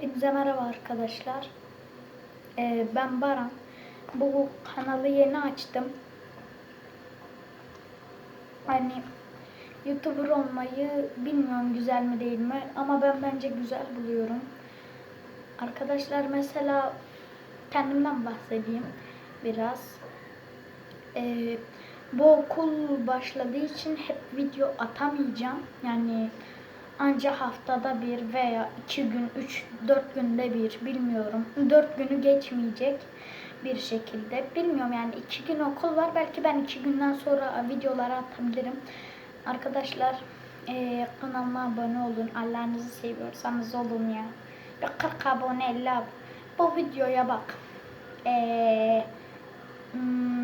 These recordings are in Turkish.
Hepinize merhaba arkadaşlar. Ee, ben Baran. Bu kanalı yeni açtım. Hani YouTuber olmayı bilmiyorum güzel mi değil mi ama ben bence güzel buluyorum. Arkadaşlar mesela kendimden bahsedeyim biraz. Ee, bu okul başladığı için hep video atamayacağım. Yani Anca haftada bir veya iki gün, üç, dört günde bir bilmiyorum. Dört günü geçmeyecek bir şekilde. Bilmiyorum yani iki gün okul var. Belki ben iki günden sonra videoları atabilirim. Arkadaşlar eee kanalıma abone olun. Allah'ınızı seviyorsanız olun ya. Bir 40 abone 50 abone. Bu videoya bak. Eee hmm,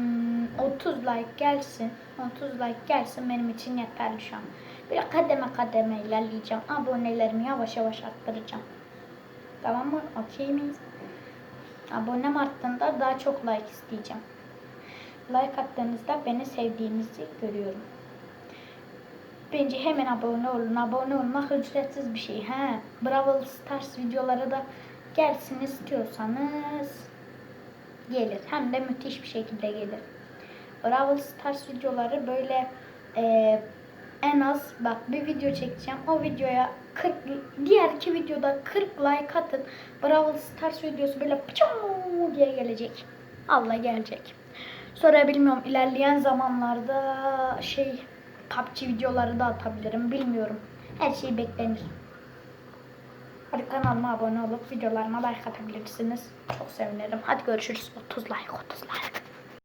30 like gelsin. 30 like gelsin benim için yeterli şu an. Böyle kademe kademe ilerleyeceğim. Abonelerimi yavaş yavaş arttıracağım. Tamam mı? Okey miyiz? Abonem arttığında daha çok like isteyeceğim. Like attığınızda beni sevdiğinizi görüyorum. Bence hemen abone olun. Abone olmak ücretsiz bir şey. He. Brawl Stars videoları da gelsin istiyorsanız gelir. Hem de müthiş bir şekilde gelir. Brawl Stars videoları böyle e, en az bak bir video çekeceğim. O videoya 40 diğer iki videoda 40 like atın. Brawl Stars videosu böyle pıçuu diye gelecek. Allah gelecek. Sonra bilmiyorum ilerleyen zamanlarda şey PUBG videoları da atabilirim. Bilmiyorum. Her şey beklenir. Hadi kanalıma abone olup videolarıma like atabilirsiniz. Çok sevinirim. Hadi görüşürüz. 30 like 30 like.